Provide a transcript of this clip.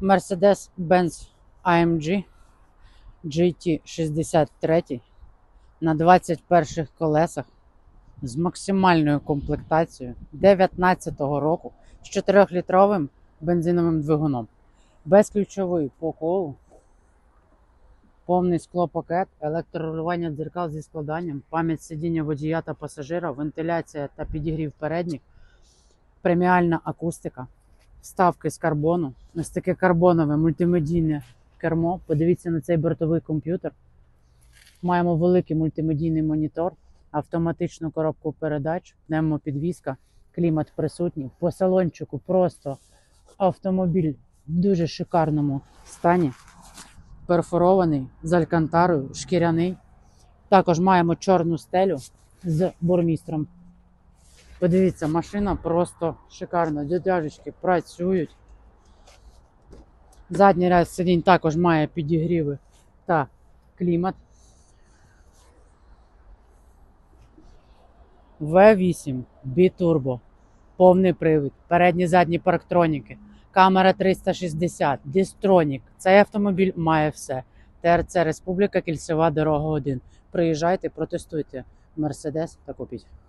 Mercedes-Benz AMG GT63 на 21 колесах з максимальною комплектацією 2019 року з 4-літровим бензиновим двигуном. Безключовий по колу, повний склопакет, електрорулювання дзеркал зі складанням, пам'ять сидіння водія та пасажира, вентиляція та підігрів передніх, преміальна акустика, вставки з карбону, ось таке карбонове мультимедійне кермо. Подивіться на цей бортовий комп'ютер. Маємо великий мультимедійний монітор, автоматичну коробку передач, пневмопідвізка, клімат присутній. По салончику просто автомобіль в дуже шикарному стані. Перфорований з алькантарою, шкіряний. Також маємо чорну стелю з бурмістром. Подивіться, машина просто шикарна. Дядяжечки працюють. Задній ряд сидінь також має підігріви та клімат. V8 бітурбо, повний привід, передні задні парктроніки, камера 360, дістронік. Цей автомобіль має все. ТРЦ Республіка, кільцева дорога 1. Приїжджайте, протестуйте Мерседес та купіть.